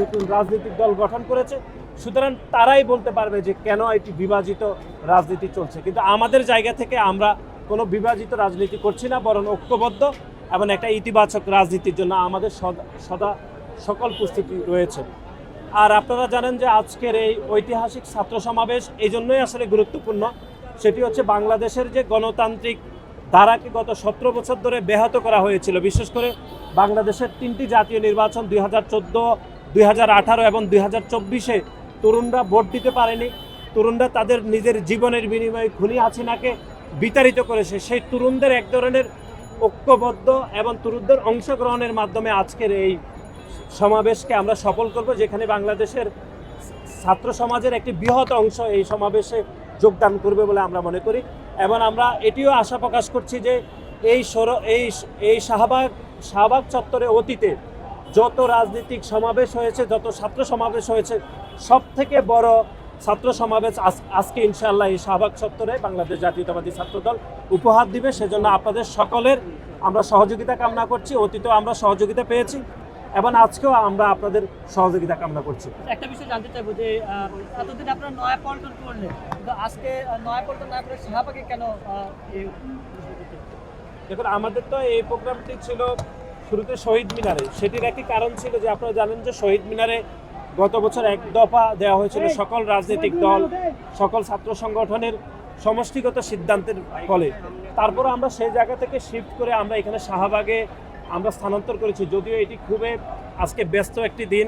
নতুন রাজনৈতিক দল গঠন করেছে। সুতরাং তারাই বলতে পারবে যে কেন এটি বিভাজিত রাজনীতি চলছে। কিন্তু আমাদের জায়গা থেকে আমরা কোনো বিভাজিত রাজনীতি করছি না, বরং ঐক্যবদ্ধ এবং একটা ইতিবাচক রাজনীতির জন্য আমাদের সদা সকল প্রস্তুতি রয়েছে। আর আপনারা জানেন যে আজকের এই ঐতিহাসিক ছাত্র সমাবেশ এই জন্যই আসলে গুরুত্বপূর্ণ। সেটি হচ্ছে বাংলাদেশের যে গণতান্ত্রিক ধারাকে গত সতেরো বছর ধরে ব্যাহত করা হয়েছিল। বিশেষ করে বাংলাদেশের তিনটি জাতীয় নির্বাচন দুই হাজার চোদ্দ দুই হাজার আঠারো এবং দুই হাজার চব্বিশে তরুণরা ভোট দিতে পারেনি। তরুণরা তাদের নিজের জীবনের বিনিময়ে খুনি হাসিনাকে বিতাড়িত করেছে। সেই তরুণদের এক ধরনের ঐক্যবদ্ধ এবং তরুণদের অংশগ্রহণের মাধ্যমে আজকের এই সমাবেশকে আমরা সফল করব, যেখানে বাংলাদেশের ছাত্র সমাজের একটি বৃহৎ অংশ এই সমাবেশে যোগদান করবে বলে আমরা মনে করি। এবং আমরা এটিও আশা প্রকাশ করছি যে এই সর এই এই শাহবাগ শাহবাগ চত্বরে অতীতে যত রাজনৈতিক সমাবেশ হয়েছে যত ছাত্র সমাবেশ হয়েছে সব থেকে বড় ছাত্র সমাবেশ আজ- আজকে ইনশাআল্লাহ এই শাহবাগ চত্বরে বাংলাদেশ জাতীয়তাবাদী ছাত্রদল উপহার দিবে। সেজন্য আপনাদের সকলের আমরা সহযোগিতা কামনা করছি অতীতেও আমরা সহযোগিতা পেয়েছি এবং আজকেও আমরা আপনাদের সহযোগিতা কামনা করছি। একটা বিষয় জানতে চাইব যে এতদিন আপনারা নয়া পল্টন করলেন কিন্তু আজকে নয়া পল্টন না করে শাহবাগে কেন দেখুন আমাদের তো এই প্রোগ্রামটি ছিল শুরুতে শহীদ মিনারে। সেটির একটি কারণ ছিল যে আপনারা জানেন যে শহীদ মিনারে গত বছর এক দফা দেওয়া হয়েছিল সকল রাজনৈতিক দল সকল ছাত্র সংগঠনের সমষ্টিগত সিদ্ধান্তের ফলে। তারপর আমরা সেই জায়গা থেকে শিফট করে আমরা এখানে শাহবাগে আমরা স্থানান্তর করেছি। যদিও এটি খুবই আজকে ব্যস্ত একটি দিন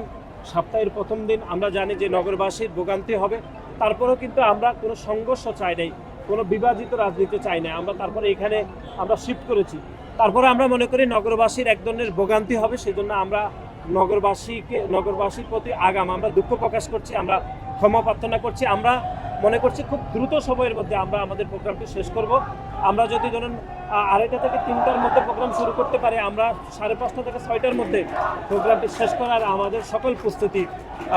সপ্তাহের প্রথম দিন। আমরা জানি যে নগরবাসীর ভোগান্তি হবে। তারপরেও কিন্তু আমরা কোনো সংঘর্ষ চাই নাই কোনো বিভাজিত রাজনীতি চাই না আমরা তারপরে এখানে আমরা শিফট করেছি। তারপরে আমরা মনে করি নগরবাসীর এক ধরনের ভোগান্তি হবে সেই জন্য আমরা নগরবাসীকে, নগরবাসীর প্রতি আগাম। আমরা দুঃখ প্রকাশ করছি, আমরা ক্ষমা প্রার্থনা করছি। আমরা মনে করছি খুব দ্রুত সময়ের মধ্যে আমরা আমাদের প্রোগ্রামটি শেষ করব। আমরা যদি ধরুন আড়াইটা থেকে তিনটার মধ্যে প্রোগ্রাম শুরু করতে পারি, আমরা সাড়ে পাঁচটা থেকে ছয়টার মধ্যে প্রোগ্রামটি শেষ করার আমাদের সকল প্রস্তুতি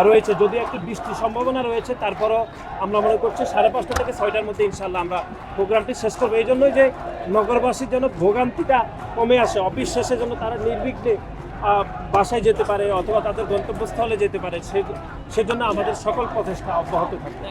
রয়েছে। যদি একটু বৃষ্টির সম্ভাবনা রয়েছে, তারপরও আমরা মনে করছি সাড়ে পাঁচটা থেকে ছয়টার মধ্যে ইনশাল্লাহ আমরা প্রোগ্রামটি শেষ করব। এই জন্যই যে নগরবাসীর যেন ভোগান্তিটা কমে আসে শেষে যেন তারা নির্বিঘ্নে বাসায় যেতে পারে অথবা তাদের গন্তব্যস্থলে যেতে পারে। সেজন্য আমাদের সকল প্রচেষ্টা অব্যাহত থাকবে।